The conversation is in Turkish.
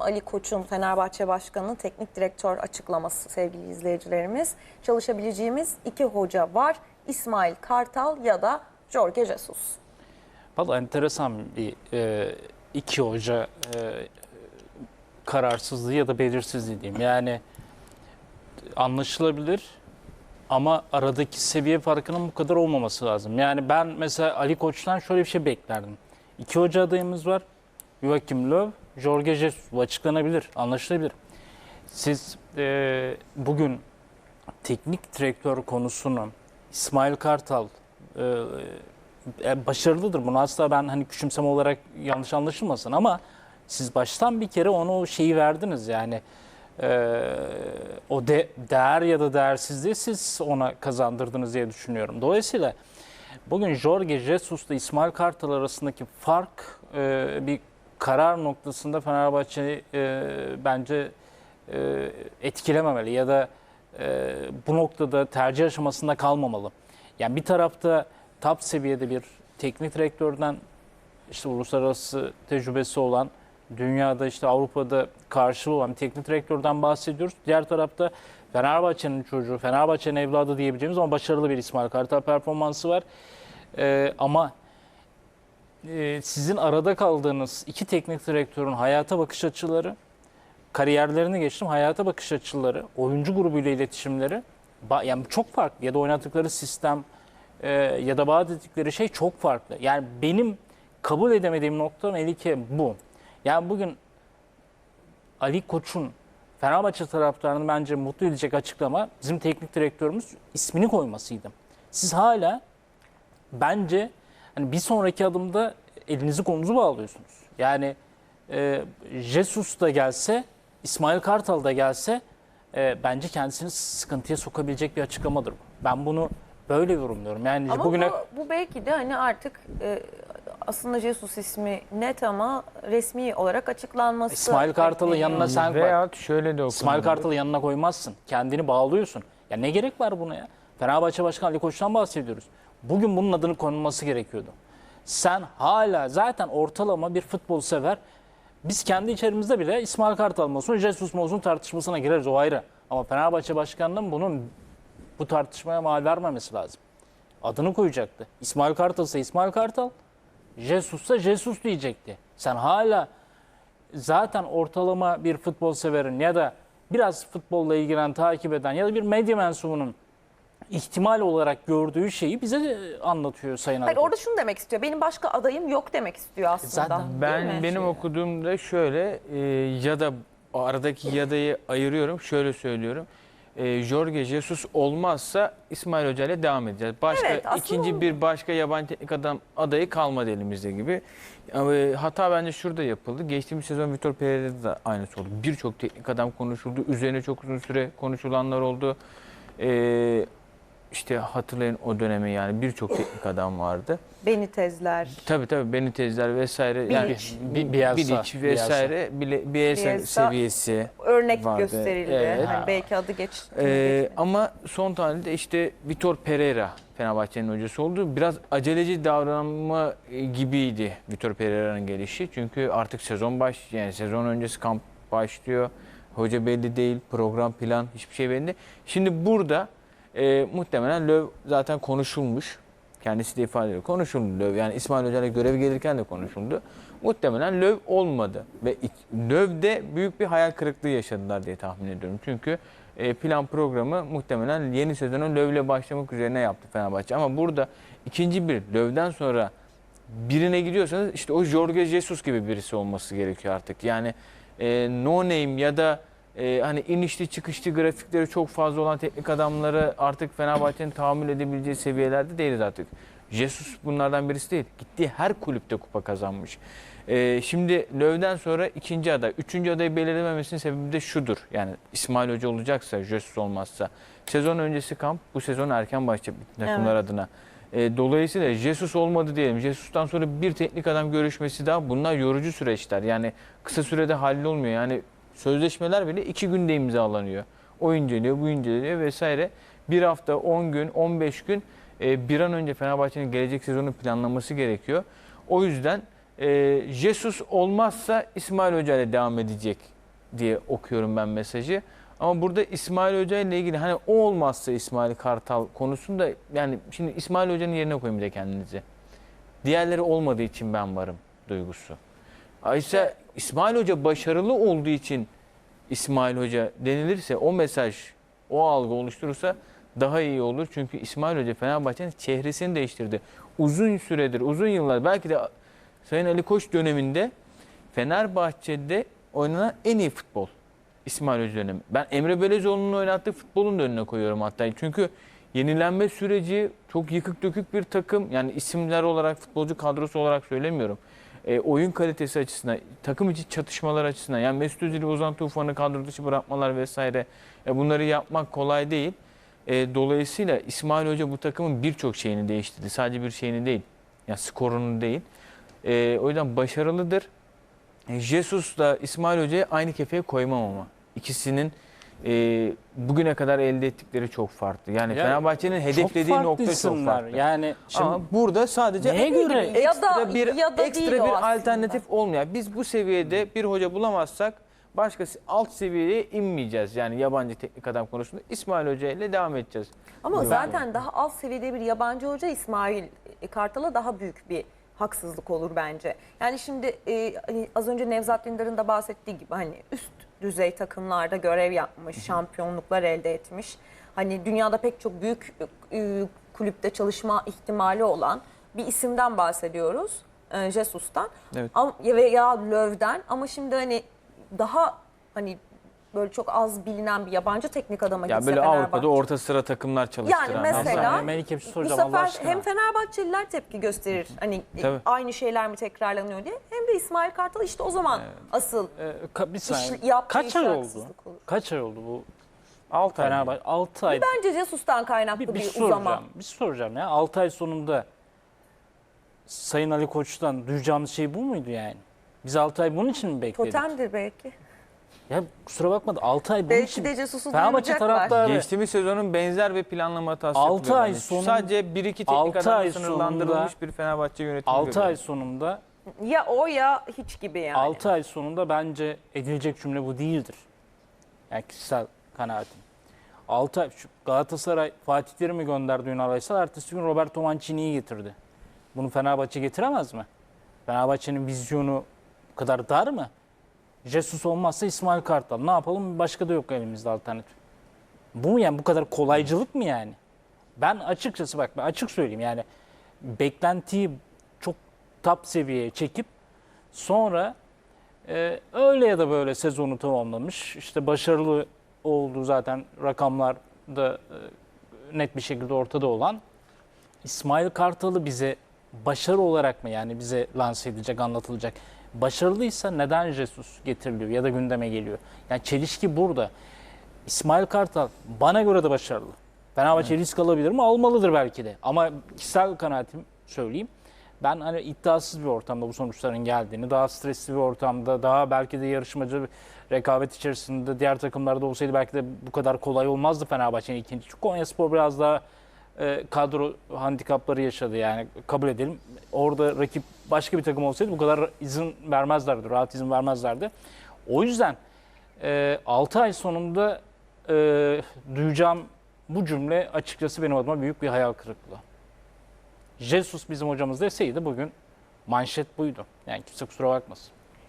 Ali Koç'un Fenerbahçe Başkanı'nın teknik direktör açıklaması sevgili izleyicilerimiz. Çalışabileceğimiz iki hoca var. İsmail Kartal ya da Jorge Jesus. Valla enteresan bir e, iki hoca e, kararsızlığı ya da belirsizliği diyeyim. Yani anlaşılabilir ama aradaki seviye farkının bu kadar olmaması lazım. Yani ben mesela Ali Koç'tan şöyle bir şey beklerdim. İki hoca adayımız var. Joachim Löw, Jorge Jesus. Açıklanabilir, anlaşılabilir. Siz e, bugün teknik direktör konusunu İsmail Kartal e, e, başarılıdır. Bunu asla ben hani küçümseme olarak yanlış anlaşılmasın ama siz baştan bir kere ona o şeyi verdiniz yani e, o de, değer ya da değersizliği siz ona kazandırdınız diye düşünüyorum. Dolayısıyla bugün Jorge Jesus'la İsmail Kartal arasındaki fark e, bir karar noktasında Fenerbahçe'yi e, bence e, etkilememeli ya da e, bu noktada tercih aşamasında kalmamalı. Yani bir tarafta top seviyede bir teknik direktörden işte uluslararası tecrübesi olan dünyada işte Avrupa'da karşılığı olan teknik direktörden bahsediyoruz. Diğer tarafta Fenerbahçe'nin çocuğu, Fenerbahçe'nin evladı diyebileceğimiz ama başarılı bir İsmail Kartal performansı var. Ee, ama e, sizin arada kaldığınız iki teknik direktörün hayata bakış açıları, kariyerlerini geçtim, hayata bakış açıları, oyuncu grubuyla iletişimleri yani çok farklı ya da oynadıkları sistem e, ya da vaat ettikleri şey çok farklı. Yani benim kabul edemediğim nokta Melike bu. Yani bugün Ali Koç'un Fenerbahçe taraftarını bence mutlu edecek açıklama bizim teknik direktörümüz ismini koymasıydı. Siz hala bence hani bir sonraki adımda elinizi kolunuzu bağlıyorsunuz. Yani e, Jesus da gelse, İsmail Kartal da gelse e, bence kendisini sıkıntıya sokabilecek bir açıklamadır bu. Ben bunu böyle yorumluyorum. Yani Ama bugüne bu, bu belki de hani artık e, aslında Jesus ismi net ama resmi olarak açıklanması. İsmail Kartal'ın bekleniyor. yanına sen koy. Veya şöyle de okunabilir. İsmail Kartal'ı yanına koymazsın. Kendini bağlıyorsun. Ya ne gerek var buna ya? Fenerbahçe Başkanı Ali Koç'tan bahsediyoruz. Bugün bunun adını konulması gerekiyordu. Sen hala zaten ortalama bir futbol sever. Biz kendi içerimizde bile İsmail Kartal mı olsun, Jesus mu olsun tartışmasına gireriz o ayrı. Ama Fenerbahçe Başkanı'nın bunun bu tartışmaya mal vermemesi lazım. Adını koyacaktı. İsmail Kartal ise İsmail Kartal, Jesus'sa Jesus diyecekti. Sen hala zaten ortalama bir futbol severin ya da biraz futbolla ilgilenen, takip eden ya da bir medya mensubunun ihtimal olarak gördüğü şeyi bize e, anlatıyor Sayın Hayır Ali. orada şunu demek istiyor. Benim başka adayım yok demek istiyor aslında. Zaten Değil mi? Ben benim okuduğumda şöyle e, ya da aradaki yadayı ayırıyorum. Şöyle söylüyorum. E, Jorge Jesus olmazsa İsmail Hoca ile devam edeceğiz. Başka Evet, aslında ikinci bir başka yabancı teknik adam adayı kalmadı elimizde gibi. E, hata bence şurada yapıldı. Geçtiğimiz sezon Vitor Pereira'da da aynısı oldu. Birçok teknik adam konuşuldu. Üzerine çok uzun süre konuşulanlar oldu. E, işte hatırlayın o dönemi yani birçok teknik adam vardı. Benitezler. Tabii tabii Benitezler vesaire yani Bilic. Bi- Bielsa, Bilic vesaire Bielsa, Bielsa seviyesi. Örnek vardı. gösterildi. Evet. Hani belki adı geç. Ee, ama son tahlilde işte Vitor Pereira Fenerbahçe'nin hocası oldu. Biraz aceleci davranma e, gibiydi Vitor Pereira'nın gelişi. Çünkü artık sezon baş yani sezon öncesi kamp başlıyor. Hoca belli değil, program plan hiçbir şey belli değil. Şimdi burada e, muhtemelen Löw zaten konuşulmuş. Kendisi de ifade ediyor. Konuşuldu Löw. Yani İsmail Hoca'yla görev gelirken de konuşuldu. Muhtemelen Löw olmadı. Ve Löw'de büyük bir hayal kırıklığı yaşadılar diye tahmin ediyorum. Çünkü e, plan programı muhtemelen yeni sezonun Löw'le başlamak üzerine yaptı Fenerbahçe. Ama burada ikinci bir Löw'den sonra birine gidiyorsanız işte o Jorge Jesus gibi birisi olması gerekiyor artık. Yani e, no name ya da e, hani inişli çıkışlı grafikleri çok fazla olan teknik adamları artık Fenerbahçe'nin tahammül edebileceği seviyelerde değiliz artık. Jesus bunlardan birisi değil. Gittiği her kulüpte kupa kazanmış. E, şimdi Löw'den sonra ikinci aday, üçüncü adayı belirlememesinin sebebi de şudur. Yani İsmail Hoca olacaksa, Jesus olmazsa. Sezon öncesi kamp bu sezon erken başlayacak takımlar adına. E, dolayısıyla Jesus olmadı diyelim. Jesus'tan sonra bir teknik adam görüşmesi daha bunlar yorucu süreçler. Yani kısa sürede hallolmuyor. Yani sözleşmeler bile iki günde imzalanıyor. O inceliyor, bu inceliyor vesaire. Bir hafta, 10 gün, 15 gün e, bir an önce Fenerbahçe'nin gelecek sezonu planlaması gerekiyor. O yüzden e, Jesus olmazsa İsmail Hoca ile devam edecek diye okuyorum ben mesajı. Ama burada İsmail Hoca ile ilgili hani o olmazsa İsmail Kartal konusunda yani şimdi İsmail Hoca'nın yerine koyun bir de kendinizi. Diğerleri olmadığı için ben varım duygusu. Ayşe İsmail Hoca başarılı olduğu için İsmail Hoca denilirse o mesaj, o algı oluşturursa daha iyi olur. Çünkü İsmail Hoca Fenerbahçe'nin çehresini değiştirdi. Uzun süredir, uzun yıllar belki de Sayın Ali Koç döneminde Fenerbahçe'de oynanan en iyi futbol. İsmail Hoca dönemi. Ben Emre Belezoğlu'nun oynattığı futbolun da önüne koyuyorum hatta. Çünkü yenilenme süreci çok yıkık dökük bir takım. Yani isimler olarak, futbolcu kadrosu olarak söylemiyorum. E, oyun kalitesi açısından, takım içi çatışmalar açısından. Yani Mesut Özil'i Ozan Tufan'ı kadro dışı bırakmalar vesaire. E, bunları yapmak kolay değil. E, dolayısıyla İsmail Hoca bu takımın birçok şeyini değiştirdi. Sadece bir şeyini değil. Yani skorunu değil. E, o yüzden başarılıdır. E, Jesus da İsmail Hoca'yı aynı kefeye koymam ama. İkisinin e, bugüne kadar elde ettikleri çok farklı. Yani Ya, Fenerbahçe'nin Çok hedeflediği farklı nokta çok farklı. Yani şimdi Ama burada sadece Neye göre? ekstra Ya da- bir ya da ekstra bir aslında. alternatif olmuyor. Biz bu seviyede bir hoca bulamazsak başka alt seviyeye inmeyeceğiz. Yani yabancı teknik adam konusunda İsmail Hoca ile devam edeceğiz. Ama Evet. zaten daha alt seviyede bir yabancı hoca İsmail Kartal'a daha büyük bir haksızlık olur bence. Yani şimdi e, hani az önce Nevzat Dündar'ın da bahsettiği gibi hani üst düzey takımlarda görev yapmış, şampiyonluklar elde etmiş. Hani dünyada pek çok büyük e, kulüpte çalışma ihtimali olan bir isimden bahsediyoruz. E, Jesus'tan. Evet. Am- veya Löw'den ama şimdi hani daha hani böyle çok az bilinen bir yabancı teknik adama Ya gitse böyle Fenerbahçe- Avrupa'da orta sıra takımlar çalıştıran. Yani mesela- Melike bir şey bu soracağım Allah sefer aşkına. hem Fenerbahçeliler tepki gösterir. Hani e, Tabii. aynı şeyler mi tekrarlanıyor diye. Hem de İsmail Kartal işte o zaman asıl Ee, ka- bir saniye. iş, yaptığı Kaç ay oldu? haksızlık olur. Kaç ay oldu bu 6 ay. Fenerbahçe? 6 ay. Bence Jesus'tan kaynaklı Bir, bir, bir soracağım. uzama. Bir soracağım ya. 6 ay sonunda Sayın Ali Koç'tan duyacağımız şey bu muydu yani? Biz 6 ay bunun için mi bekledik? Totemdir belki. Ya kusura bakma da 6 ay bunun Belki için. de Jesus'u Fenerbahçe duyuracaklar. taraftarı Geçtiğimiz sezonun benzer bir planlama hatası Altı yapılıyor ay bence. sonun- Sadece 1-2 teknik Altı adamla ay sınırlandırılmış sonunda- bir Fenerbahçe yönetimi 6 ay sonunda Ya o ya hiç gibi yani. 6 ay sonunda bence edilecek cümle bu değildir. Yani kişisel kanaatim. 6 ay şu Galatasaray Fatih Terim'i gönderdi Ünal Aysal. Ertesi gün Roberto Mancini'yi getirdi. Bunu Fenerbahçe getiremez mi? Fenerbahçe'nin vizyonu bu kadar dar mı? Jesus olmazsa İsmail Kartal. Ne yapalım? Başka da yok elimizde alternatif. Bu mu yani bu kadar kolaycılık mı yani? Ben açıkçası bak ben açık söyleyeyim yani beklentiyi çok top seviyeye çekip sonra e, öyle ya da böyle sezonu tamamlamış. İşte başarılı oldu zaten rakamlar da e, net bir şekilde ortada olan İsmail Kartal'ı bize başarı olarak mı yani bize lanse edilecek, anlatılacak? Başarılıysa neden Jesus getiriliyor ya da gündeme geliyor? Yani çelişki burada. İsmail Kartal bana göre de başarılı. Fenerbahçe risk alabilir mi? Almalıdır belki de. Ama kişisel kanaatim söyleyeyim. Ben hani iddiasız bir ortamda bu sonuçların geldiğini, daha stresli bir ortamda, daha belki de yarışmacı rekabet içerisinde diğer takımlarda olsaydı belki de bu kadar kolay olmazdı Fenerbahçe'nin ikinci. Çünkü Konyaspor biraz daha e, kadro handikapları yaşadı yani kabul edelim. Orada rakip başka bir takım olsaydı bu kadar izin vermezlerdi, rahat izin vermezlerdi. O yüzden e, 6 ay sonunda e, duyacağım bu cümle açıkçası benim adıma büyük bir hayal kırıklığı. Jesus bizim hocamız deseydi bugün manşet buydu. Yani kimse kusura bakmasın.